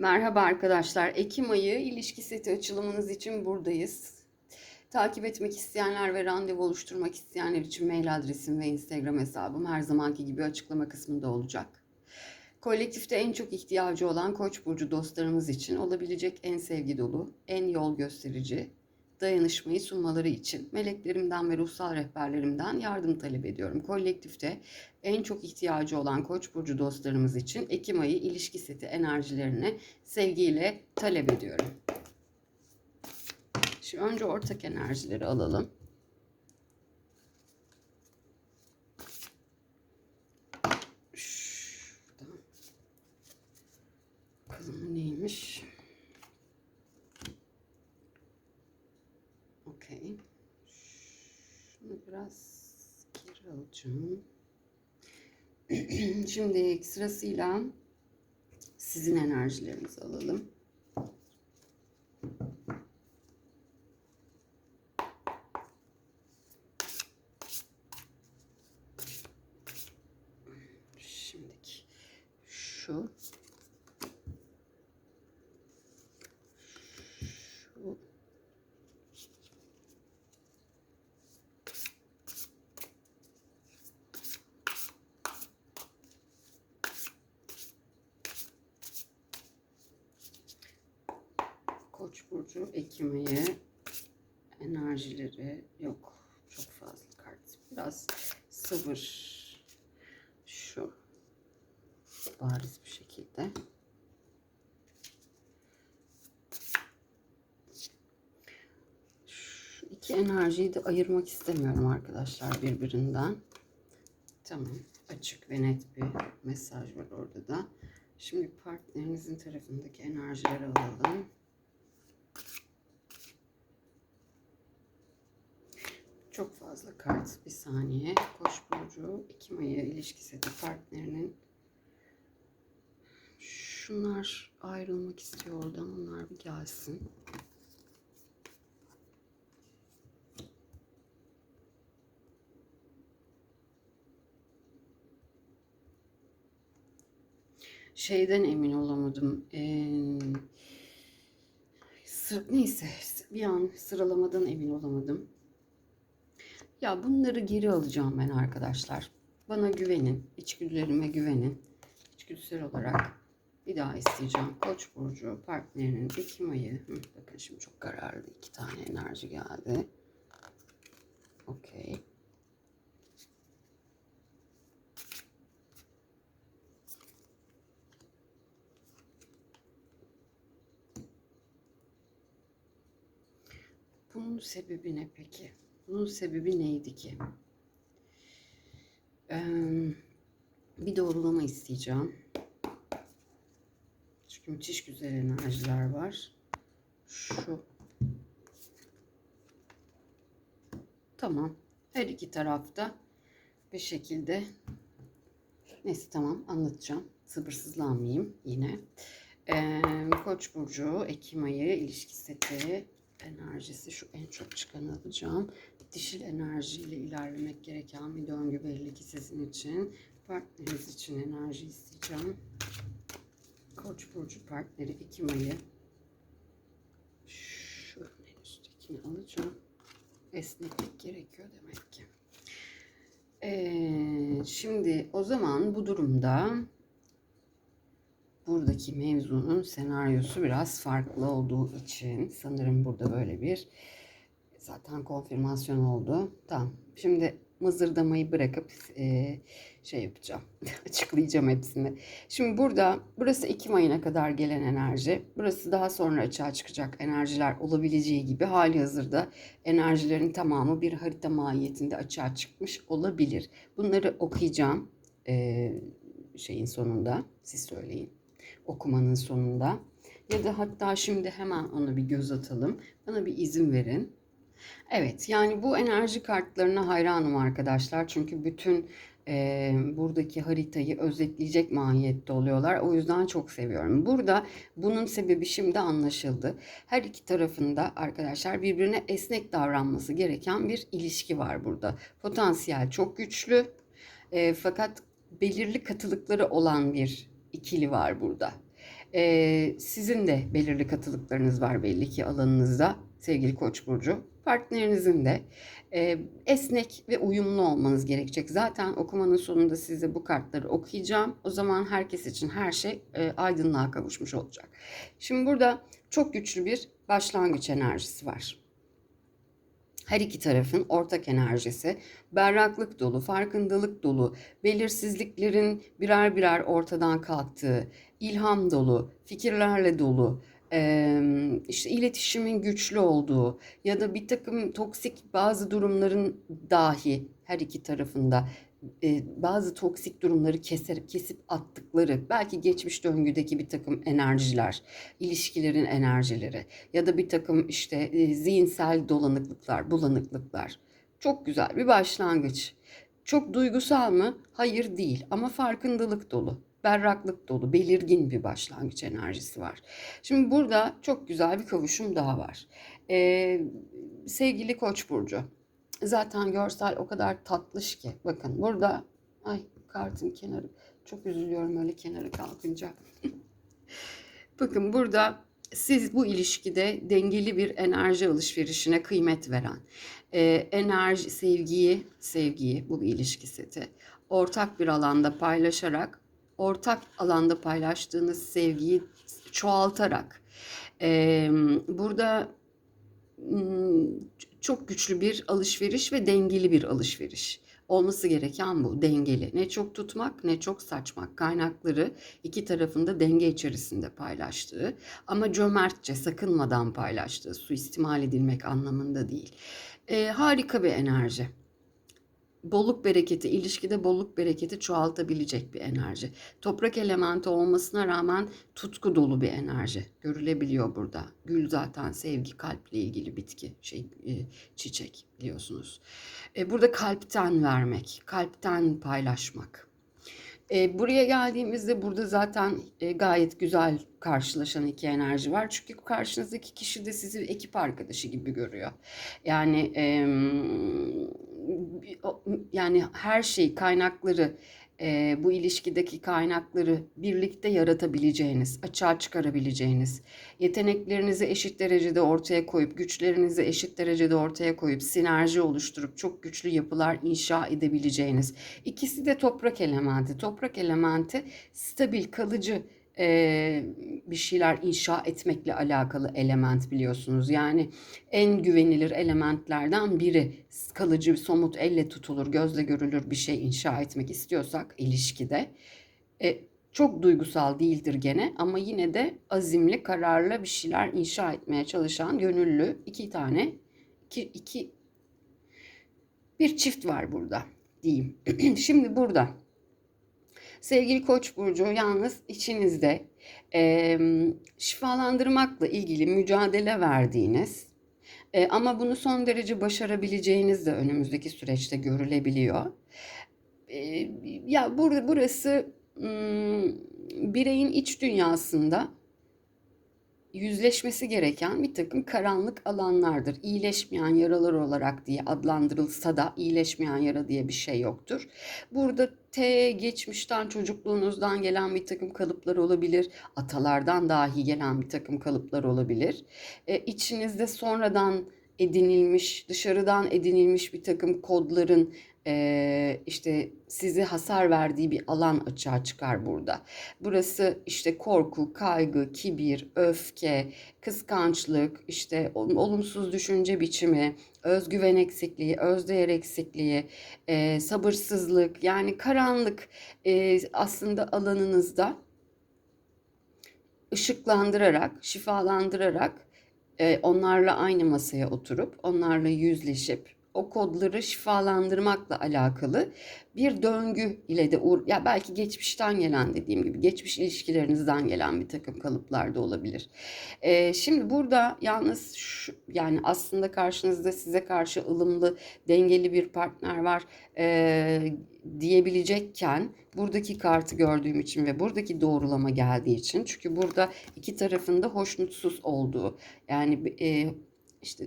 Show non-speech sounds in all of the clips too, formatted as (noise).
Merhaba arkadaşlar. Ekim ayı ilişki seti açılımınız için buradayız. Takip etmek isteyenler ve randevu oluşturmak isteyenler için mail adresim ve Instagram hesabım her zamanki gibi açıklama kısmında olacak. Kolektifte en çok ihtiyacı olan Koç burcu dostlarımız için olabilecek en sevgi dolu, en yol gösterici, dayanışmayı sunmaları için meleklerimden ve ruhsal rehberlerimden yardım talep ediyorum. Kolektifte en çok ihtiyacı olan Koç burcu dostlarımız için Ekim ayı ilişki seti enerjilerini sevgiyle talep ediyorum. Şimdi önce ortak enerjileri alalım. Şuradan. Bakalım neymiş? Okey. Şunu biraz geri alacağım. (clears throat) Şimdi sırasıyla sizin enerjilerinizi alalım. Şimdiki şu Koç burcu Ekim ayı enerjileri yok. Çok fazla kart. Biraz sabır. Şu bariz bir şekilde. Şu iki enerjiyi de ayırmak istemiyorum arkadaşlar birbirinden. Tamam. Açık ve net bir mesaj var orada da. Şimdi partnerinizin tarafındaki enerjileri alalım. Çok fazla kart. Bir saniye. Koç burcu Ekim ayı ilişki seti partnerinin şunlar ayrılmak istiyor oradan. Onlar bir gelsin. Şeyden emin olamadım. Ee, sı- neyse bir an sıralamadan emin olamadım. Ya bunları geri alacağım ben arkadaşlar. Bana güvenin, içgüdülerime güvenin. İçgüdüsel olarak bir daha isteyeceğim. Koç burcu partnerinin Ekim ayı. Hı, bakın şimdi çok kararlı iki tane enerji geldi. Okey. Bunun sebebi ne peki? Bunun sebebi neydi ki? Ee, bir doğrulama isteyeceğim. Çünkü müthiş güzel enerjiler var. Şu. Tamam. Her iki tarafta bir şekilde neyse tamam anlatacağım. Sabırsızlanmayayım yine. Ee, Koç burcu Ekim ayı ilişki seti enerjisi şu en çok çıkanı alacağım. Dişil enerjiyle ilerlemek gereken bir döngü belli ki sizin için. Partneriniz için enerji isteyeceğim. Koç burcu partneri Ekim ayı. Şu en üsttekini alacağım. Esneklik gerekiyor demek ki. Ee, şimdi o zaman bu durumda buradaki mevzunun senaryosu biraz farklı olduğu için sanırım burada böyle bir zaten konfirmasyon oldu. Tamam. Şimdi mızırdamayı bırakıp e, şey yapacağım. (laughs) Açıklayacağım hepsini. Şimdi burada burası Ekim ayına kadar gelen enerji. Burası daha sonra açığa çıkacak enerjiler olabileceği gibi hali hazırda enerjilerin tamamı bir harita mahiyetinde açığa çıkmış olabilir. Bunları okuyacağım e, şeyin sonunda. Siz söyleyin okumanın sonunda. Ya da hatta şimdi hemen ona bir göz atalım. Bana bir izin verin. Evet yani bu enerji kartlarına hayranım arkadaşlar. Çünkü bütün e, buradaki haritayı özetleyecek mahiyette oluyorlar. O yüzden çok seviyorum. Burada bunun sebebi şimdi anlaşıldı. Her iki tarafında arkadaşlar birbirine esnek davranması gereken bir ilişki var burada. Potansiyel çok güçlü. E, fakat belirli katılıkları olan bir ikili var burada. Ee, sizin de belirli katılıklarınız var belli ki alanınızda sevgili Koç burcu. Partnerinizin de e, esnek ve uyumlu olmanız gerekecek. Zaten okumanın sonunda size bu kartları okuyacağım. O zaman herkes için her şey e, aydınlığa kavuşmuş olacak. Şimdi burada çok güçlü bir başlangıç enerjisi var. Her iki tarafın ortak enerjisi berraklık dolu, farkındalık dolu, belirsizliklerin birer birer ortadan kalktığı, ilham dolu, fikirlerle dolu, işte iletişimin güçlü olduğu ya da bir takım toksik bazı durumların dahi her iki tarafında bazı toksik durumları keserip kesip attıkları belki geçmiş döngüdeki bir takım enerjiler, ilişkilerin enerjileri ya da bir takım işte zihinsel dolanıklıklar, bulanıklıklar. Çok güzel bir başlangıç. Çok duygusal mı? Hayır değil ama farkındalık dolu berraklık dolu, belirgin bir başlangıç enerjisi var. Şimdi burada çok güzel bir kavuşum daha var. Ee, sevgili Koç burcu, zaten görsel o kadar tatlış ki. Bakın burada, ay kartın kenarı, çok üzülüyorum öyle kenarı kalkınca. (laughs) Bakın burada siz bu ilişkide dengeli bir enerji alışverişine kıymet veren, e, enerji, sevgiyi, sevgiyi bu bir ilişki seti, ortak bir alanda paylaşarak ortak alanda paylaştığınız sevgiyi çoğaltarak e, burada çok güçlü bir alışveriş ve dengeli bir alışveriş. Olması gereken bu dengeli. Ne çok tutmak ne çok saçmak. Kaynakları iki tarafında denge içerisinde paylaştığı ama cömertçe sakınmadan paylaştığı, suistimal edilmek anlamında değil. E, harika bir enerji bolluk bereketi, ilişkide bolluk bereketi çoğaltabilecek bir enerji. Toprak elementi olmasına rağmen tutku dolu bir enerji görülebiliyor burada. Gül zaten sevgi, kalple ilgili bitki, şey e, çiçek biliyorsunuz. E, burada kalpten vermek, kalpten paylaşmak. E, buraya geldiğimizde burada zaten e, gayet güzel karşılaşan iki enerji var. Çünkü karşınızdaki kişi de sizi ekip arkadaşı gibi görüyor. Yani e, yani her şey kaynakları e, bu ilişkideki kaynakları birlikte yaratabileceğiniz, açığa çıkarabileceğiniz, yeteneklerinizi eşit derecede ortaya koyup, güçlerinizi eşit derecede ortaya koyup, sinerji oluşturup çok güçlü yapılar inşa edebileceğiniz. İkisi de toprak elementi. Toprak elementi stabil, kalıcı, e, bir şeyler inşa etmekle alakalı element biliyorsunuz. Yani en güvenilir elementlerden biri kalıcı, somut, elle tutulur, gözle görülür bir şey inşa etmek istiyorsak ilişkide. E, çok duygusal değildir gene ama yine de azimli, kararlı bir şeyler inşa etmeye çalışan gönüllü iki tane, iki, iki bir çift var burada diyeyim. (clears throat) Şimdi burada Sevgili Koç burcu yalnız içinizde e, şifalandırmakla ilgili mücadele verdiğiniz e, ama bunu son derece başarabileceğiniz de önümüzdeki süreçte görülebiliyor. E, ya burada burası bireyin iç dünyasında yüzleşmesi gereken bir takım karanlık alanlardır. İyileşmeyen yaralar olarak diye adlandırılsa da iyileşmeyen yara diye bir şey yoktur. Burada T geçmişten çocukluğunuzdan gelen bir takım kalıplar olabilir. Atalardan dahi gelen bir takım kalıplar olabilir. E, içinizde sonradan edinilmiş, dışarıdan edinilmiş bir takım kodların e, işte sizi hasar verdiği bir alan açığa çıkar burada. Burası işte korku, kaygı, kibir, öfke, kıskançlık, işte olumsuz düşünce biçimi, özgüven eksikliği, özdeğer eksikliği, sabırsızlık yani karanlık aslında alanınızda ışıklandırarak, şifalandırarak onlarla aynı masaya oturup onlarla yüzleşip o kodları şifalandırmakla alakalı bir döngü ile de uğur ya belki geçmişten gelen dediğim gibi geçmiş ilişkilerinizden gelen bir takım kalıplar da olabilir. Ee, şimdi burada yalnız şu, yani aslında karşınızda size karşı ılımlı dengeli bir partner var ee, diyebilecekken buradaki kartı gördüğüm için ve buradaki doğrulama geldiği için çünkü burada iki tarafında hoşnutsuz olduğu yani e, işte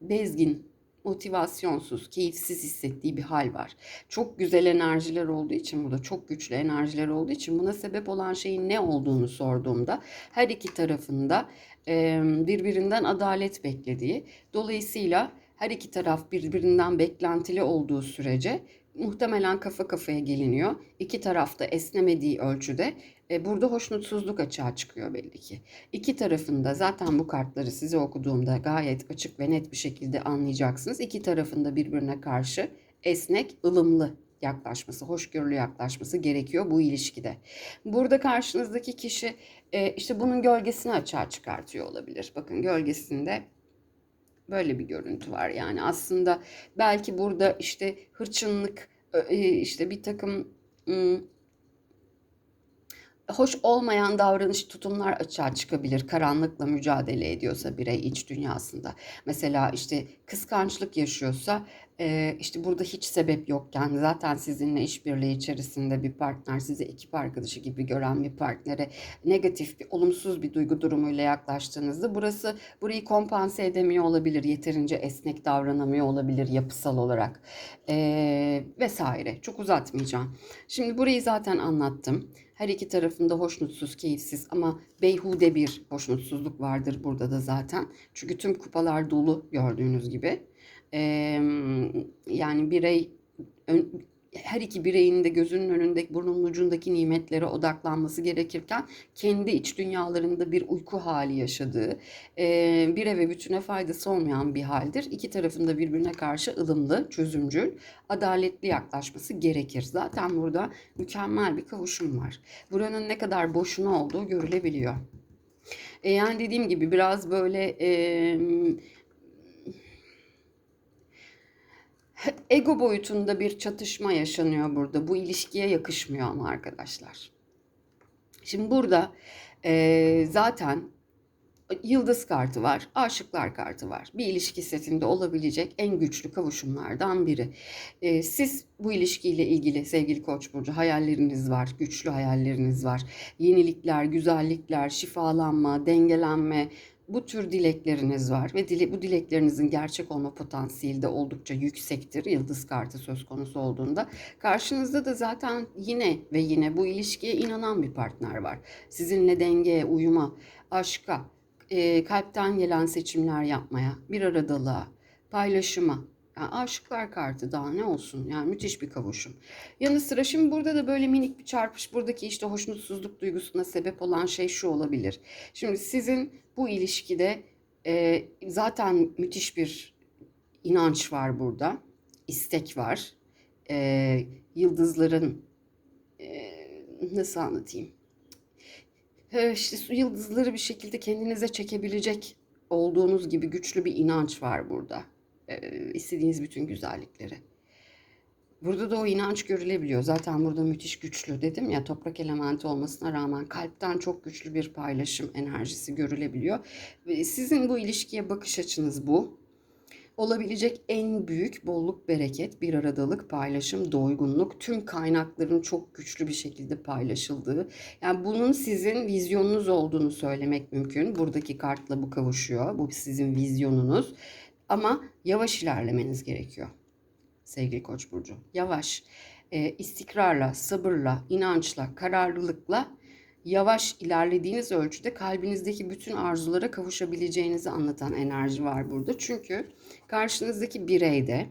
bezgin motivasyonsuz, keyifsiz hissettiği bir hal var. Çok güzel enerjiler olduğu için burada çok güçlü enerjiler olduğu için buna sebep olan şeyin ne olduğunu sorduğumda her iki tarafında birbirinden adalet beklediği. Dolayısıyla her iki taraf birbirinden beklentili olduğu sürece muhtemelen kafa kafaya geliniyor. İki tarafta esnemediği ölçüde e, burada hoşnutsuzluk açığa çıkıyor belli ki. İki tarafında zaten bu kartları size okuduğumda gayet açık ve net bir şekilde anlayacaksınız. İki tarafında birbirine karşı esnek, ılımlı yaklaşması, hoşgörülü yaklaşması gerekiyor bu ilişkide. Burada karşınızdaki kişi e, işte bunun gölgesini açığa çıkartıyor olabilir. Bakın gölgesinde böyle bir görüntü var. Yani aslında belki burada işte hırçınlık, e, işte bir takım ım, hoş olmayan davranış tutumlar açığa çıkabilir. Karanlıkla mücadele ediyorsa birey iç dünyasında. Mesela işte kıskançlık yaşıyorsa e, işte burada hiç sebep yokken zaten sizinle işbirliği içerisinde bir partner sizi ekip arkadaşı gibi gören bir partnere negatif bir olumsuz bir duygu durumuyla yaklaştığınızda burası burayı kompanse edemiyor olabilir. Yeterince esnek davranamıyor olabilir yapısal olarak e, vesaire. Çok uzatmayacağım. Şimdi burayı zaten anlattım. Her iki tarafında hoşnutsuz, keyifsiz ama beyhude bir hoşnutsuzluk vardır burada da zaten. Çünkü tüm kupalar dolu gördüğünüz gibi. Ee, yani birey her iki bireyin de gözünün önünde burnunun ucundaki nimetlere odaklanması gerekirken kendi iç dünyalarında bir uyku hali yaşadığı e, bir eve bütüne faydası olmayan bir haldir. İki tarafında birbirine karşı ılımlı, çözümcül, adaletli yaklaşması gerekir. Zaten burada mükemmel bir kavuşum var. Buranın ne kadar boşuna olduğu görülebiliyor. E, yani dediğim gibi biraz böyle... E, (laughs) ego boyutunda bir çatışma yaşanıyor burada. Bu ilişkiye yakışmıyor ama arkadaşlar. Şimdi burada e, zaten yıldız kartı var, aşıklar kartı var. Bir ilişki setinde olabilecek en güçlü kavuşumlardan biri. E, siz bu ilişkiyle ilgili sevgili Koç burcu hayalleriniz var, güçlü hayalleriniz var. Yenilikler, güzellikler, şifalanma, dengelenme, bu tür dilekleriniz var ve dile, bu dileklerinizin gerçek olma potansiyeli de oldukça yüksektir yıldız kartı söz konusu olduğunda. Karşınızda da zaten yine ve yine bu ilişkiye inanan bir partner var. Sizinle dengeye, uyuma, aşka, e, kalpten gelen seçimler yapmaya, bir aradalığa, paylaşıma, yani aşıklar kartı daha ne olsun yani müthiş bir kavuşum. Yanı sıra şimdi burada da böyle minik bir çarpış buradaki işte hoşnutsuzluk duygusuna sebep olan şey şu olabilir. Şimdi sizin bu ilişkide e, zaten müthiş bir inanç var burada. istek var. E, yıldızların e, nasıl anlatayım? E, işte yıldızları bir şekilde kendinize çekebilecek olduğunuz gibi güçlü bir inanç var burada istediğiniz bütün güzellikleri. Burada da o inanç görülebiliyor. Zaten burada müthiş güçlü dedim ya toprak elementi olmasına rağmen kalpten çok güçlü bir paylaşım enerjisi görülebiliyor. Sizin bu ilişkiye bakış açınız bu. Olabilecek en büyük bolluk, bereket, bir aradalık, paylaşım, doygunluk, tüm kaynakların çok güçlü bir şekilde paylaşıldığı. Yani bunun sizin vizyonunuz olduğunu söylemek mümkün. Buradaki kartla bu kavuşuyor. Bu sizin vizyonunuz. Ama yavaş ilerlemeniz gerekiyor sevgili Koç burcu. Yavaş, e, istikrarla, sabırla, inançla, kararlılıkla yavaş ilerlediğiniz ölçüde kalbinizdeki bütün arzulara kavuşabileceğinizi anlatan enerji var burada. Çünkü karşınızdaki bireyde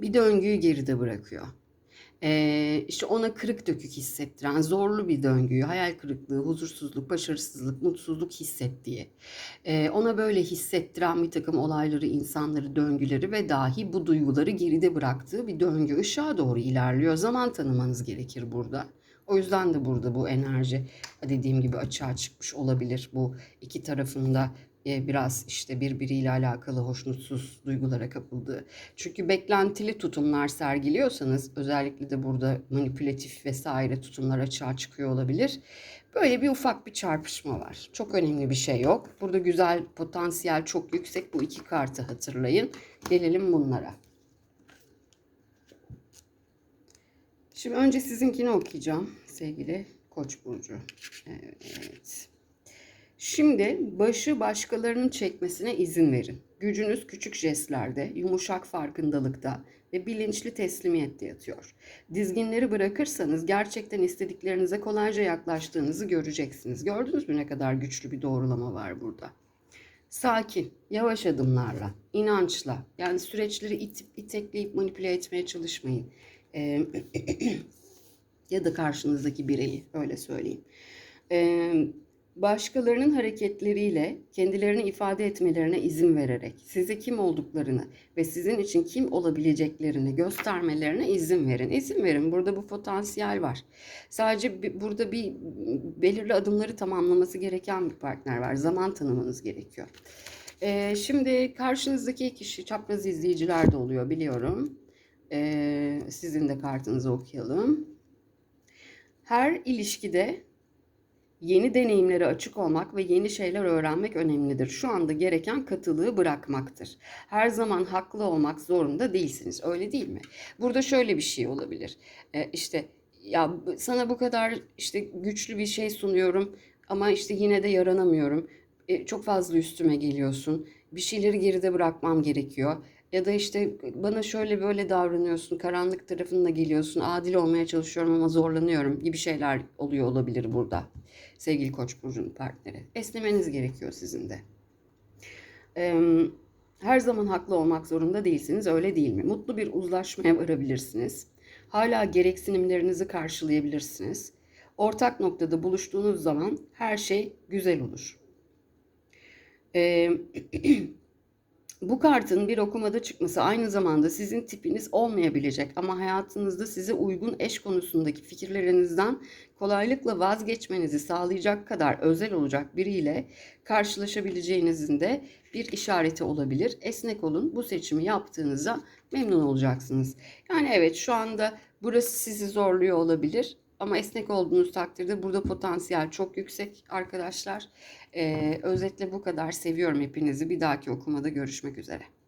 bir döngüyü geride bırakıyor e, işte ona kırık dökük hissettiren zorlu bir döngüyü, hayal kırıklığı, huzursuzluk, başarısızlık, mutsuzluk hissettiği, e, ona böyle hissettiren bir takım olayları, insanları, döngüleri ve dahi bu duyguları geride bıraktığı bir döngü ışığa doğru ilerliyor. Zaman tanımanız gerekir burada. O yüzden de burada bu enerji dediğim gibi açığa çıkmış olabilir. Bu iki tarafında biraz işte birbiriyle alakalı hoşnutsuz duygulara kapıldığı. Çünkü beklentili tutumlar sergiliyorsanız özellikle de burada manipülatif vesaire tutumlar açığa çıkıyor olabilir. Böyle bir ufak bir çarpışma var. Çok önemli bir şey yok. Burada güzel potansiyel çok yüksek bu iki kartı hatırlayın. Gelelim bunlara. Şimdi önce sizinkini okuyacağım sevgili Koç burcu. Evet. Şimdi başı başkalarının çekmesine izin verin. Gücünüz küçük jestlerde, yumuşak farkındalıkta ve bilinçli teslimiyette yatıyor. Dizginleri bırakırsanız gerçekten istediklerinize kolayca yaklaştığınızı göreceksiniz. Gördünüz mü ne kadar güçlü bir doğrulama var burada? Sakin, yavaş adımlarla, inançla, yani süreçleri itip itekleyip manipüle etmeye çalışmayın. Ee, (clears throat) ya da karşınızdaki bireyi öyle söyleyeyim. Ee, başkalarının hareketleriyle kendilerini ifade etmelerine izin vererek size kim olduklarını ve sizin için kim olabileceklerini göstermelerine izin verin. İzin verin. Burada bu potansiyel var. Sadece bir, burada bir belirli adımları tamamlaması gereken bir partner var. Zaman tanımanız gerekiyor. Ee, şimdi karşınızdaki kişi çapraz izleyiciler de oluyor biliyorum. Ee, sizin de kartınızı okuyalım. Her ilişkide yeni deneyimlere açık olmak ve yeni şeyler öğrenmek önemlidir. Şu anda gereken katılığı bırakmaktır. Her zaman haklı olmak zorunda değilsiniz. Öyle değil mi? Burada şöyle bir şey olabilir. Ee, işte ya sana bu kadar işte güçlü bir şey sunuyorum ama işte yine de yaranamıyorum. Ee, çok fazla üstüme geliyorsun. Bir şeyleri geride bırakmam gerekiyor. Ya da işte bana şöyle böyle davranıyorsun, karanlık tarafına geliyorsun, adil olmaya çalışıyorum ama zorlanıyorum gibi şeyler oluyor olabilir burada. Sevgili Koç burcunun partneri. Esnemeniz gerekiyor sizin de. Ee, her zaman haklı olmak zorunda değilsiniz, öyle değil mi? Mutlu bir uzlaşmaya varabilirsiniz. Hala gereksinimlerinizi karşılayabilirsiniz. Ortak noktada buluştuğunuz zaman her şey güzel olur. Ee, (clears throat) Bu kartın bir okumada çıkması aynı zamanda sizin tipiniz olmayabilecek ama hayatınızda size uygun eş konusundaki fikirlerinizden kolaylıkla vazgeçmenizi sağlayacak kadar özel olacak biriyle karşılaşabileceğinizin de bir işareti olabilir. Esnek olun. Bu seçimi yaptığınızda memnun olacaksınız. Yani evet şu anda burası sizi zorluyor olabilir ama esnek olduğunuz takdirde burada potansiyel çok yüksek arkadaşlar. Ee, özetle bu kadar. Seviyorum hepinizi. Bir dahaki okumada görüşmek üzere.